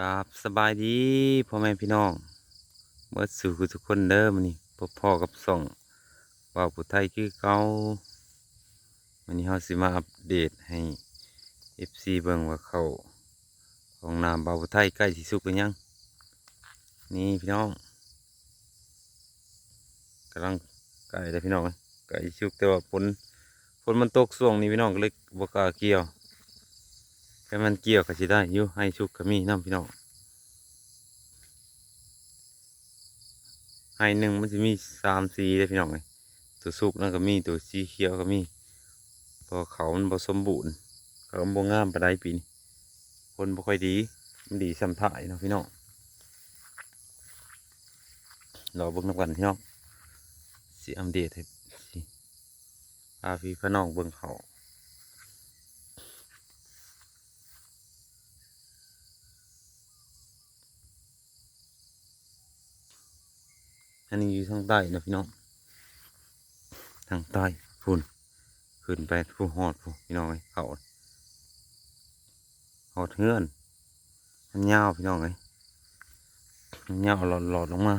กับสบายดีพ่อแม่พี่น้องเมื่อสู่ทุกคนเด้อมันนี่พ่อพ่อกับส่องว่าวผู้ไทยคือเก่ามันนี้เฮาสิมาอัปเดตให้ FC เบิ่งว่าเขาของน้ำบ่าวผู้ไทยใกล้สิสุกหรือยัง นี่พี่น้องกำลังใกล้แล้วพี่น้องใกล้สิสุกแต่ว่าฝนฝนมันตกช่วงนี้พี่น้องก็เลยบ่กล้าเกี่ยว แค่มันเกี่ยวก็สิได้อยู่ให้ชุกก็มีน้ำพี่น้องให้หนึ่งมันจะมีสามสีเลยพี่น้องเลยตัวสุกนั่นก็มีตัวสีเขียวก็มีพอเขามันผสมบูรณ์เขาบ่งามปานใดปีนี้คนบ่ค่อยดีมันดีซ้ำถ่ายเนาะพี่น้องรอเบิ่งน้ำกันพี่น้องสิอัปเดตให้สิพาพี่พี่น้องเบิ่งเขา อันนี้อยู่ทางใต้นะพี่น้อง ทางใต้ฝุ่นขึ้นไปผู้หอดผู้พี่น้องเลยเขาหอดเฮือนมันยาวพี่น้องเลยมันยาวหลอดหลอดลงมา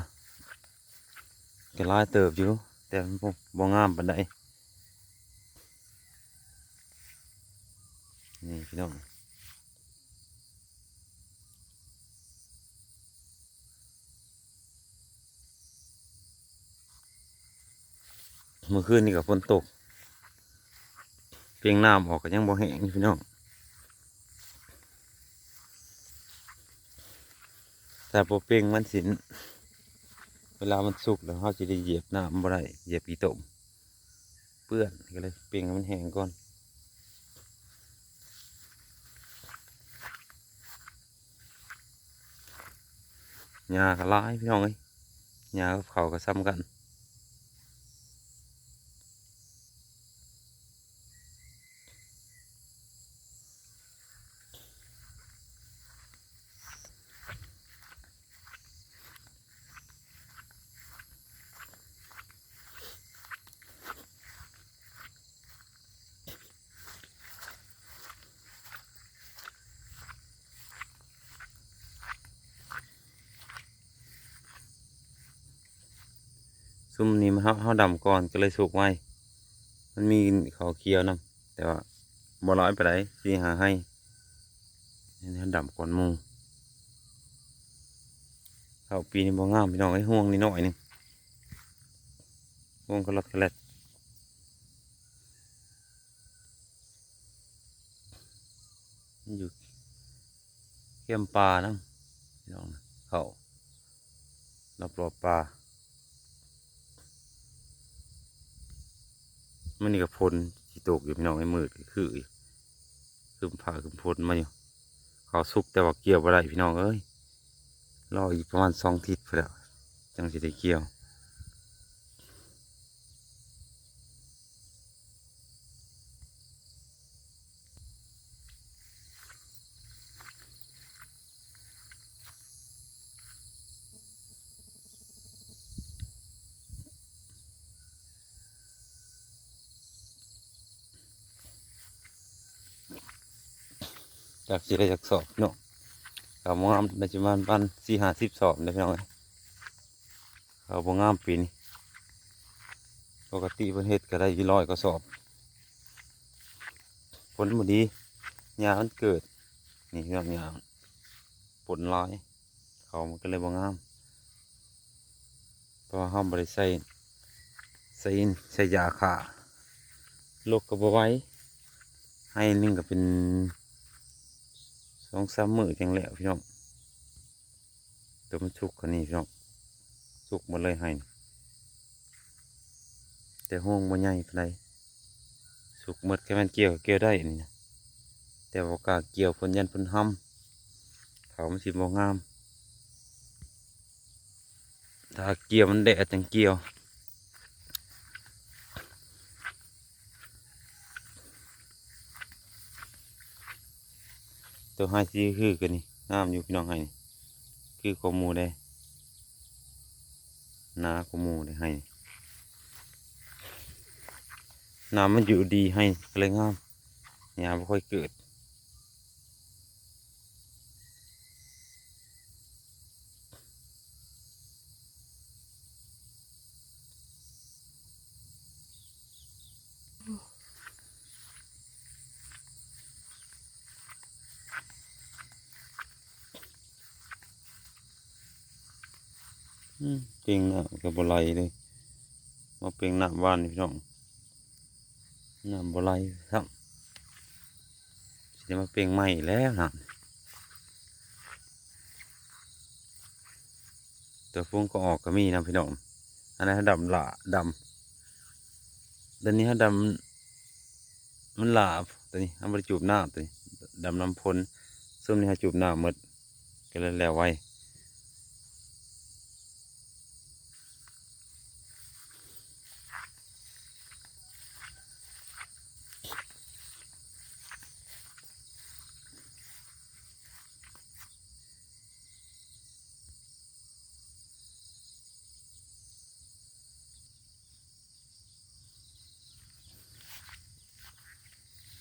ก็ลายเติบอยู่ แต่มันบ่บ่งามปานใดนี่พี่น้อง เมื่อคืนนี่กับฝนตก เพียงน้ำออกก็ยังบ่แห้งพี่น้องแต่พอเพียงมันสินเวลามันสุกแล้วเขาจะได้เหยียบน้ำบ่ได้เหยียบอีตมเปื้อนก็เลยเพียงมันแห้งก่อนหญ้าก็ลายพี่น้องเอ้ยหญ้ากับเขาก็ซ้ำกัน ซุ่มนี้มันเฮาเฮาดำก่อนก็เลยสุกไว้ มันมีเขาวเคี้ยวนำแต่ว่าบ่ร้อยไปไหนสีหาให้นนี้เฮาดำก่อนหมูเขาปีนี้บ่งามพี่น้องไอ้ห่วงนิดหน่อยหนึงห่วงก็ลดกระเล็ดอยู่เขี้ยมปลานะพี่น้องเขารอบรอบๆปลา มันนี่กับพลที่ตกอยู่พี่น้องไอ้มืดคือคือผ่าคือพลมาอยู่เขาสุกแต่ว่าเกี่ยวอะไรพี่น้องเอ้ยรออีกประมาณสองทิศเพื่อแล้วจังสิได้เกี่ยว จากสิได้จากสอบพี่น้องเขาบ่งามในจำนวนปันสี่ห้าสิบสอบนะพี่น้องเอ้ยเขาบ่งามปีนี้ปกติเพิ่นเฮ็ดก็ได้ยี่ร้อยก็สอบ ผลบ่ดีหญ้ามันเกิด นี่พี่น้องหญ้าผลร้ายเขามันก็เลยบ่งามเพราะว่าเราบ่ได้ใส่ใส่ใส่ยาฆ่าโรคก็บ่ไว้ให้หนึงก็เป็น องสามมือจังแล้วพี่น้องตัวมันสุกกว่านี้พี่น้องสุกหมดเลยให้นี่แต่ห้องมันใหญ่ปานใดสุกหมดแค่มันเกี่ยวเกี่ยวได้นี่นะแต่ว่ากาเกี่ยวเพนยันเพนห้ำเขามันสิบ่งาม ถ้าเกี่ยวมันแดดจังเกี่ยว ตัวห้ซีคือกันนี่งามอยู่พี่น้องให้คือขมูได้หนาขมูได้ให้น้ำมันอยู่ดีให้ก็เลยงามยาไม่ค่อยเกิด เปียงน้ำกับบไหลเลยมาเปียงน้ำหวานพี่น้องน้ำบไหลครับจะมาเปียงใหม่แล้วนะตัวฟุ้งก็ออกก็มีนะพี่น้องอันนั้นดำหละดำเดี๋ยวนี้ฮะดำมันหลาบตัวนี้เอาไปจูบน้ำตัวนี้ดำน้ำพลซึ่งนี่ฮะจูบน้ำหมดก็เลยแล้วไว้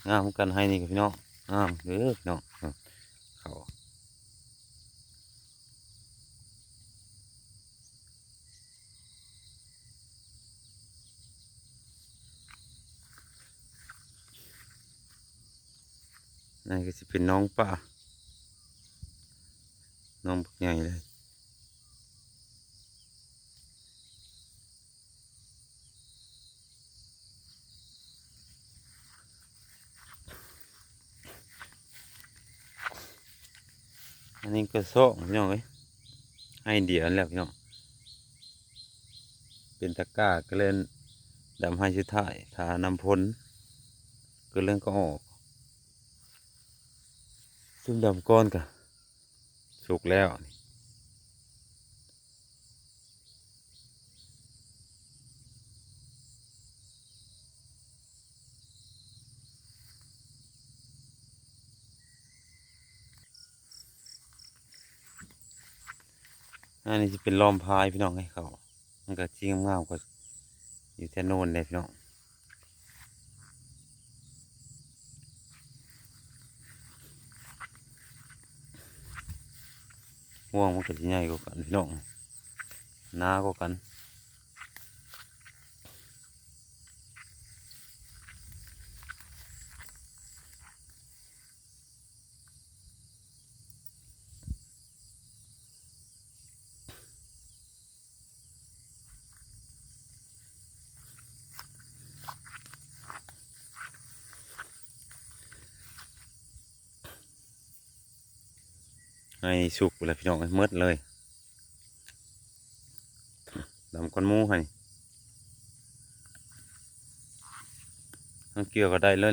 งามกันให้นี่กับพี่น้องงามเด้อพี่น้องเอาเขานั่นก็จะเป็นน้องป่าน้องบักใหญ่เลย อันนี้ก็โซ่พี่น้องเอ้ยให้เดียวแล้วพี่น้องเป็นตะก้าก็เล่นดำให้ชุดท้ายทานำพ้นก็เล่นก็ออกซึ่งดำก้อนกะสุกแล้วนี่ อันนี้จะเป็นลอมพายพี่น้องให้เขามันก็จิ้งงามก็อยู่แท่โน่นเลยพี่น้องห่วงมันก็จะใหญ่กว่ากันพี่น้องหนากว่ากัน ให้สุกเลยพี่น้องให้หมดเลยดำก้อนมูให้ทั้งเกี่ยวก็ได้เลย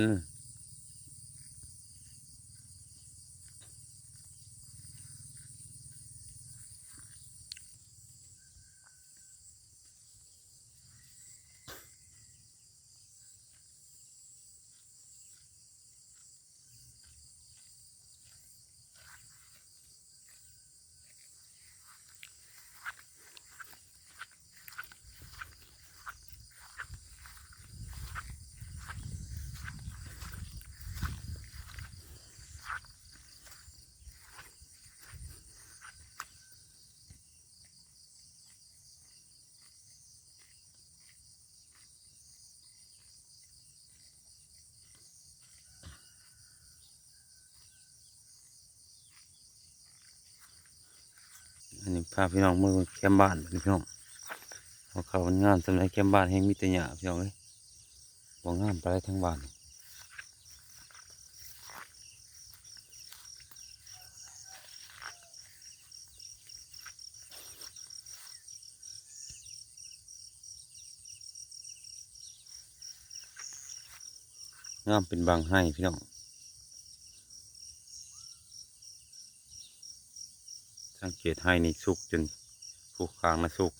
พาพี่น้องมือแคมบ้านพี่น้องเอาเขามันงามสำหรับแคมบ้านแห่งมิตรหยาพี่น้องเอ้ยบ่งามไปได้ทั้งบ้านงามเป็นบางให้พี่น้อง สังเกตให้นี่สุกจนผูกคางนะสุก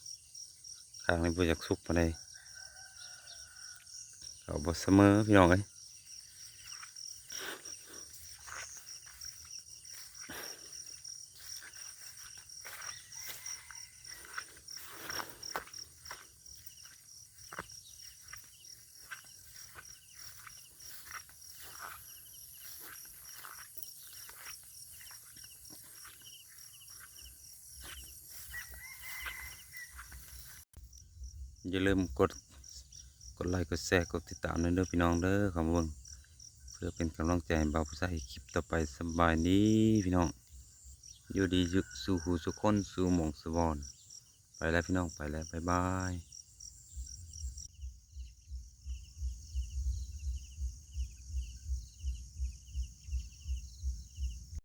คางนี่บ่อยากสุกปานใดเขาบ่เสมอพี่น้องเอ้ย อย่าลืมกดกดไลค์กดแชร์กดติดตามเด้อพี่น้องเด้อขอบคุณเพื่อเป็นกำลังใจให้บ่าวผู้ใส่คลิปต่อไปสบายดีพี่น้อง อยู่ดีสู่หูสุขคนสู่หมองสวอนไปแล้วพี่น้องไปแล้วบ๊ายบาย